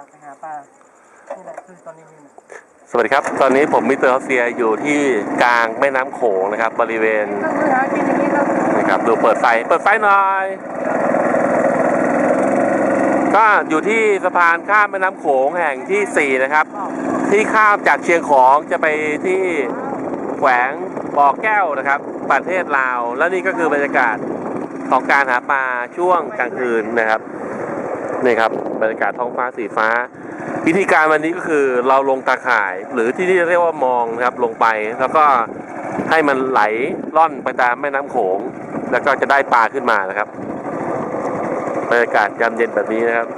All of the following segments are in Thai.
ากไปหาปลานี่แหละคือตอนนี้นี่นะสวัสดีครับ ตอนนี้ผมมิสเตอร์ออสเซียอยู่ที่กลางแม่น้ำโขงนะครับ บริเวณก็คือหากินอย่างนี้ครับนะครับดูเปิดไฟเปิดไฟหน่อย ก็อยู่ที่สะพานข้ามแม่น้ำโขงแห่งที่ 4 นะครับ ที่ข้ามจากเชียงของจะไปที่แขวงบ่อแก้วนะครับ ประเทศลาว และนี่ก็คือบรรยากาศของการหาปลาช่วงกลางคืนนะครับ นี่ครับบรรยากาศท้องฟ้าสีฟ้า วิธีการวันนี้ก็คือเราลงตาข่าย หรือที่นี่เรียกว่ามองนะครับลงไป แล้วก็ให้มันไหลล่อนไปตามแม่น้ำโขง แล้วก็จะได้ปลาขึ้นมานะครับบรรยากาศยามเย็นแบบนี้นะครับ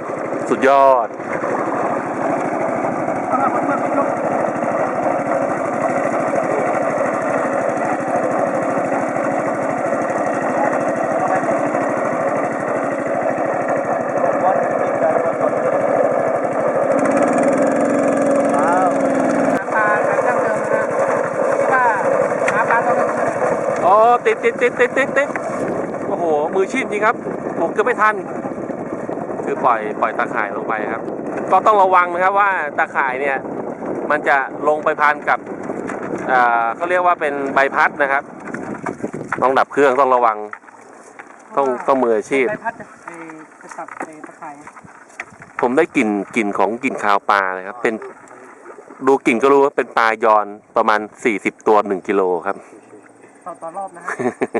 สุดยอด ว้าวหาปลาแบบดั้งเดิมนะที่ว่าหาปลาตอนกลางคืน อ๋อ ติดติดติดติดติดติดโอ้โห มือชีพจริงครับผมเกือบไม่ทัน คือปล่อยปล่อยตาข่ายลงไปครับ ก็ต้องระวังนะครับว่าตาข่ายเนี่ย มันจะลงไปพันกับเอ่อเขาเรียกว่าเป็นใบพัดนะครับ ต้องดับเครื่องต้องระวัง ต้องต้องมืออาชีพใบพัดจะไปไปตัดไปตะไคร้ผมได้กลิ่นกลิ่นของกลิ่นคาวปลานะครับ เป็นดูกลิ่นก็รู้ว่าเป็นปลายอนประมาณ 40 ตัว 1กิโลครับ ต่อต่อรอบนะฮะ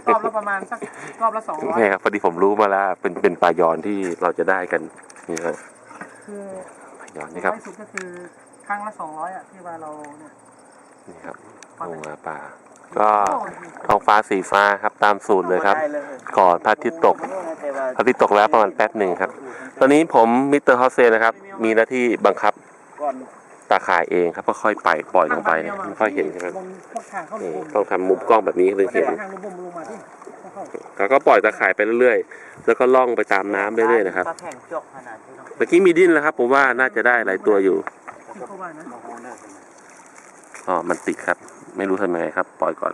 รอบละประมาณสักรอบละสองร้อยนี่ครับพอดีผมรู้มาแล้วเป็นเป็นปลายอนที่เราจะได้กันนี่ครับคือปลายอนนี่ครับน้อยสุดก็คือครั้งละสองร้อยอะที่ว่าเราเนี่ยนี่ครับลงมาปลาก็ท้องฟ้าสีฟ้าครับตามสูตรเลยครับได้เลยก่อนพระอาทิตย์ตกแต่ว่าพระอาทิตย์ตกแล้วประมาณแป๊บหนึ่งครับ ตอนนี้ผมมิสเตอร์ฮอสเซนะครับ มีหน้าที่บังคับก่อน ตาข่ายเองครับก็ค่อยไปปล่อยลงไปนะไม่ค่อยเห็นใช่ไหมบนพวกทางเข้านี่ลูกต้องทำมุมกล้องแบบนี้ถึงเห็นทางลูกบุมลงมาที่เข้าแล้วก็ปล่อยตาข่ายไปเรื่อยๆ แล้วก็ล่องไปตามน้ำเรื่อยๆนะครับปลาแข่งจกขนาดที่เราเมื่อกี้มีดิ้นแล้วครับ ผมว่าน่าจะได้หลายตัวอยู่ที่เขาว่านะโมโหเนอร์อ๋อมันติดครับ ไม่รู้ทำยังไงครับ ปล่อยก่อน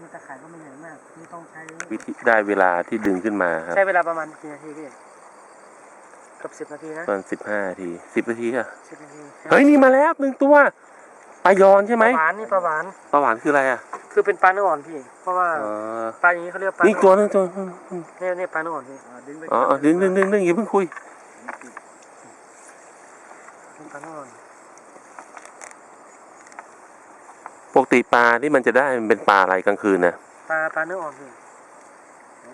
นี่ตะไคร้ก็ไม่ใหญ่มากนี่ต้องใช้วิธีได้เวลาที่ดึงขึ้นมาครับใช้เวลาประมาณกี่นาทีพี่เกือบสิบนาทีนะประมาณสิบห้านาทีสิบนาทีอะสิบนาทีเฮ้ยนี่มาแล้วหนึ่งตัวปลายอนใช่ไหมปลาหวานนี่ปลาหวานปลาหวานคืออะไรอะ คือเป็นปลาเนื้ออ่อนพี่ เพราะว่าอ๋อปลาอย่างนี้เขาเรียกปลานี่ตัวนึงตัวเนี่ยเนี่ยปลาเนื้ออ่อนพี่ดึงไปอ๋ออ๋อดึงดึงดึงดึงอย่าเพิ่งคุยเป็นปลาเนื้ออ่อนปกติปลาที่มันจะได้มันเป็นปลาอะไรกลางคืนนะปลาปลาเนื้ออ่อนพี่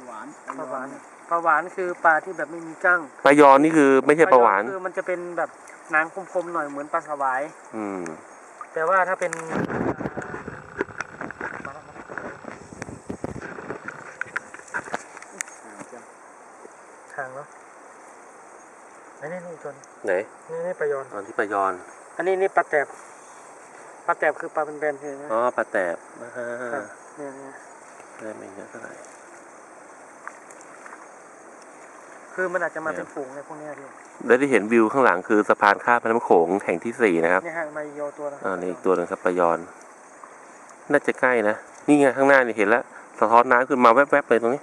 หวานปลาหวาน ปลาหวานคือปลาที่แบบไม่มีกั้งปลายอนนี่คือไม่ใช่ปลาหวานคือมันจะเป็นแบบหนังคมๆหน่อยเหมือนปลาสวาย อืม แต่ว่าถ้าเป็นทางเนาะอันนี้นี่ตัวนี้ไหนนี่นี่ปลายอนตอนที่ปลายอน อันนี้นี่ปลาแตบปลาแตบคือปลาเป็นแบนๆเห็นไหมอ๋อปลาแตบอ่าครับเนี่ยเนี่ยได้ไม่เยอะเท่าไหร่ คือมันอาจจะมาเป็นฝูงในพวกเนี้ยพี่แล้วที่เห็นวิวข้างหลังคือสะพานข้ามแม่น้ำโขงแห่งที่สี่นะครับเนี่ยฮะมาโยตัวแล้วอ่านี่อีกตัวหนึงครับปลายอน น่าจะใกล้นะ นี่ไงข้างหน้านี่เห็นแล้วสะท้อนน้ำขึ้นมาแวบๆเลยตรงนี้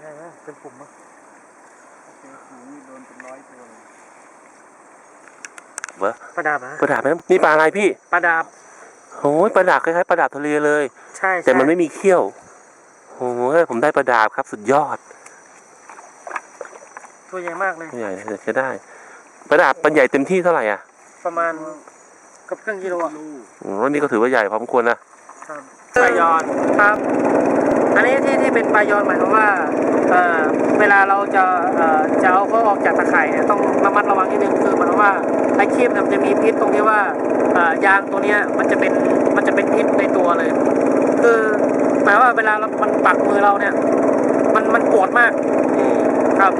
ใช่ไหมเป็นฝูงมั้งโดนเป็นร้อยตัวเลยเว้อปลาดาบนะปลาดาบไหมนี่ปลาอะไรพี่ปลาดาบโอ้ยปลาดาบคล้ายๆปลาดาบทะเลเลย ใช่แต่มันใช่ไม่มีเขี้ยวโอ้ยผมได้ปลาดาบครับสุดยอด ตัวใหญ่มากเลย ใหญ่ใช้ได้ปลาดาบมันใหญ่เต็มที่เท่าไหร่อะ ประมาณเกับครึ่งกิโลอะโอ้ยนี่ก็ถือว่าใหญ่พอสมควรนะครับปลายอนครับ อันนี้ที่ที่เป็นปลายอนหมายความว่าเอ่อเวลาเราจะเอ่อจะเอาเขาออกจากตะข่ายเนี่ยต้องระมัดระวังนิดนึงคือหมายความว่าไอ้ครีมเนี่ยมันจะมีพิษตรงที่ว่าเอ่อยางตัวเนี้ยมันจะเป็นมันจะเป็นพิษในตัวเลย คือหมายว่าเวลาเรามันปักมือเราเนี่ย มันมันปวดมากอืม ครับ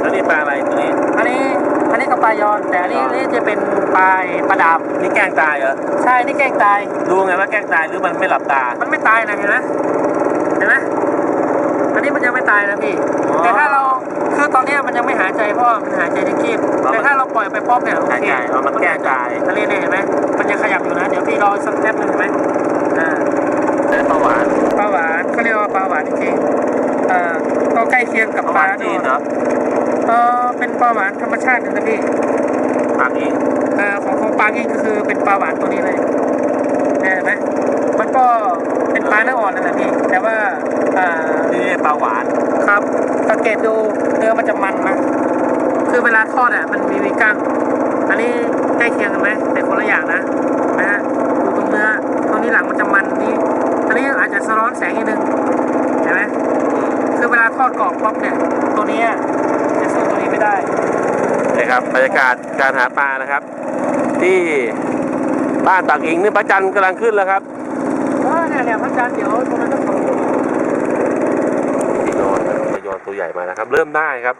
แล้วนี่ปลาอะไรตัวนี้ อันนี้อันนี้ก็ปลายอนแต่อันนี้อันนี้จะเป็นปลาปลาดาบนี่แกล้งตายเหรอใช่นี่แกล้งตาย ดูไงว่าแกล้งตายหรือมันไม่หลับตา มันไม่ตายนะเห็นไหมเห็นไหมอันนี้มันยังไม่ตายนะพี่ อ๋อแต่ถ้าเราคือตอนเนี้ยมันยังไม่หายใจเพราะว่ามันหายใจในคีบอ๋อแต่ถ้าเราปล่อยไปป๊อปเนี่ยโอหายเคใจอ๋อมันแกล้งตายทะเลเนี่ยเห็นไหมมันยังขยับอยู่นะ เดี๋ยวพี่รอสักแป๊บหนึงเห็นไหมอ่าแต่ปลาหวาน ปลาหวานเขา เรียกว่าปลาหวานจริงๆอ่าก็ใกล้เคียงกับปลาหปวาลานจีนเหรอเออเป็นปลาหวานธรรมชาติเลยนะพี่ปากอิงเอ่อของของปลาเองก็คือเป็นปลาหวานตัวนี้เลยเนี่ยเห็นไหมมันก็เป็นปลาเนื้ออ่อนนั่นแหละพี่ แต่ว่าอ่านี่ปลาหวานครับสังเกตดูเนื้อมันจะมันนะคือเวลาทอดอะมันมีมีกล้างอันนี้ใกล้เคียงกันไหมแต่คนละอย่างนะนะฮะดูตรงเนื้อตรงนี้หลังมันจะมันนี่อันนี้อาจจะสะท้อนแสงนิดนึงเห็นไหมคือ เวลาทอดกรอบป๊อปเนี่ยตัวนี้จะสู้ตัวนี้ไม่ได้นะครับบรรยากาศการหาปลานะครับ ที่บ้านปากอิงนี่พระจันทร์กำลังขึ้นแล้วครับเออเนี่ยเนี่ยพระอาจารย์เดี๋ยวตรงนั้นต้องส่งที่โยนที่โยนตัวใหญ่มานะครับ เริ่มได้ครับ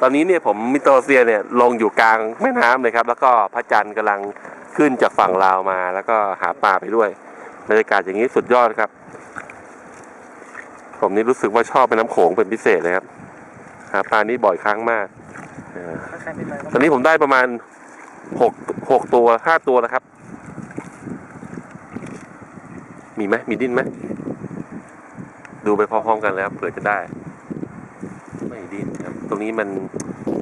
ตอนนี้เนี่ยผมมิโตเซียเนี่ยลงอยู่กลางแม่น้ำเลยครับ แล้วก็พระจันทร์กำลังขึ้นจากฝั่งลาวมา แล้วก็หาปลาไปด้วยบรรยากาศอย่างนี้สุดยอดครับ ผมนี่รู้สึกว่าชอบเป็นน้ำโขงเป็นพิเศษเลยครับหาปลานี้บ่อยครั้งมากเออถ้าใครเป็นไรก็ตอนนี้ผมได้ประมาณหกหกตัวห้าตัวแล้วครับ มีไหมมีดิ้นไหมดูไปพร้อมๆกันแล้วเผื่อจะได้ ไม่ดิ้นครับ ตรงนี้มัน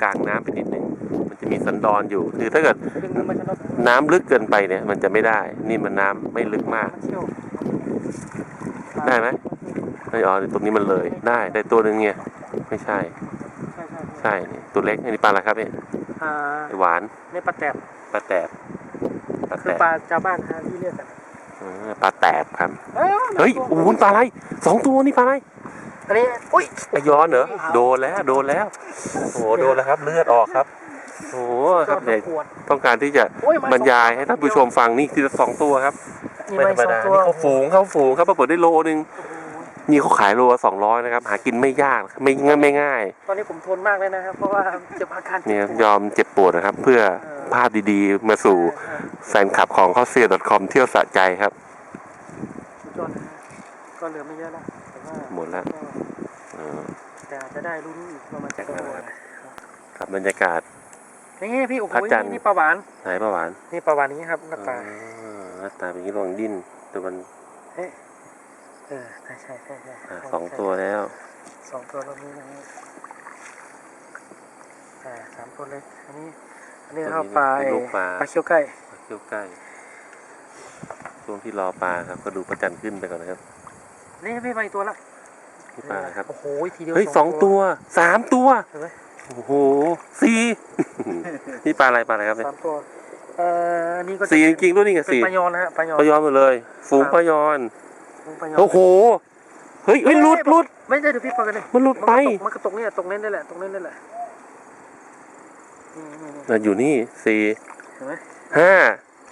กลางน้ำไปนิดนึงมันจะมีสันดอนอยู่ คือถ้าเกิดดึงมันจะลดน้ำลึกเกินไปเนี่ย มันจะไม่ได้ นี่มันน้ำไม่ลึกมากเชี่ยวได้ไหม ไม่อ๋อตรงนี้มันเลยได้ได้ตัวหนึ่งเนี่ยไม่ใช่ใช่ใช่ใช่นี่ตัวเล็กอันนี้ปลาอะไรครับเนี่ยอ่าไอหวานในปลาแตบปลาแตบปลาคืแตอบปลาชาวบ้านฮะที่เรียกกันเออปลาแตบครับเอ้ยเฮ้ยโอ้โหปลาอะไรสองตัวนี่ปลาอะไรอันนี้อุ้ยไอย้อนเหรอโดนแล้วโดนแล้วโอ้โหโดนแล้วครับ เลือดออกครับโอ้โหครับเนี่ยขวดต้องการที่จะโอ้ยมบรรยายให้ท่านผู้ชมฟังนี่คือสองตัวครับนี่ไม่ไม่ธรรมสองดาตัวนี่เขาฝูงเขาฝูงครับปรากฏได้โลนึง นี่เขาขายโลสองร้อยนะครับ หากินไม่ยากไม่ง่ายไม่ง่าย ตอนนี้ผมทนมากเลยนะครับ เพราะว่าเจ็บอาการเนี่ยยอมเจ็บปวดนะครับ เพื่อภาพดีๆ มาสู่แฟนคลับของข้าวเสีย .com เที่ยวสะใจครับ สุดยอดนะฮะก็เหลือไม่เยอะแล้วแต่ว่าหมดแล้วก็เออ แต่อาจจะได้ลุ้นอีกประมาณสักตัวครับบรรยากาศ นี่พี่โอ้โหพระจันทร์นี่ปลาหวานไหนประหวานนี่ปลาหวานนี้ครับหน้าตา อ่าหน้าตาเป็นอย่างนี้ลองดิ้นแต่มันเอ อใช่ใช่ใช่ใช่อ่าสองตัวแล้ว สองตัวรอบนี้นะฮะอ่าสามตัวเล็กอันนี้ อันนี้นะครับปลาเป็นลูกปลา ปลาเคี้ยวไก่เที่ยวใกล้ช่วงที่รอปลาครับ ก็ดูพระจันทร์ขึ้นไปก่อนนะครับนี่พี่ไปอีกตัวละนี่ปลาอะไรครับ โอ้โหทีเดียวเฮ้ยสองตัวสามตัว เห็นไหมโอ้โหสี่ นี่ปลาอะไรปลาอะไรครับเนี่ยสามตัวเอ่ออันนี้ก็จะสี่จริงๆด้วยนี่ไงเป็นสี่ปลายอนนะฮะปลายอน ปลายอนหมดเลย ฝูงครับปลายอนปลายอน โอ้โห เฮ้ยเฮ้ยหลุดหลุด ไม่ใช่เดี๋ยวพี่ปล่อยกันเลยมันหลุดไป มันกระตกมันกระตกเนี่ยตรงนี้นี่แหละตรงนี้นี่แหละนี่นี่นี่อะอยู่นี่สี่เห็นไหมห้า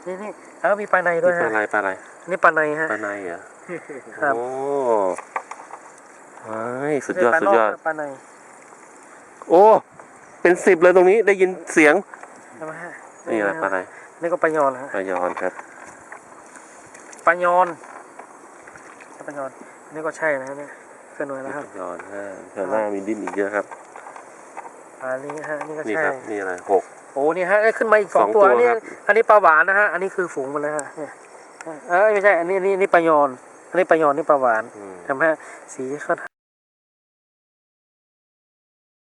นี่นี่แล้วมีปลาในด้วยปลาฮะอะไรปลาอะไรนี่ปลาในฮะปลาในเหรอครับโอ้ว้ายสุดยอดไม่สุดใช่ยอดปลานกนะปลาในโอ้ เป็นสิบเลยตรงนี้ได้ยินเสียงใช่ไหมฮะนี่อะไรปลาอะไรนี่ก็ปลายอนฮะปลายอนครับปลายอนใช่ ปลายอนนี่ก็ใช่นะฮะเนี่ยเคลื่อนไหวแล้วครับปลายอนห้าแถวหน้ามีดิ้นอีกเยอะครับอันนี้ฮะนี่ก็นี่ใช่ครับนี่อะไรหก โอ้นี่ฮะเอ้ยขึ้นมาอีกสองสองตัวตัวอันนี้ครับ อันนี้ปลาหวานนะฮะอันนี้คือฝูงมันนะฮะเนี่ยเอ้ยไม่ใช่อันนี้อันนี้นี่ปลายอนอันนี้ปลายอนนี่ปลาหวานอืม ทำให้สีค่อนข้าง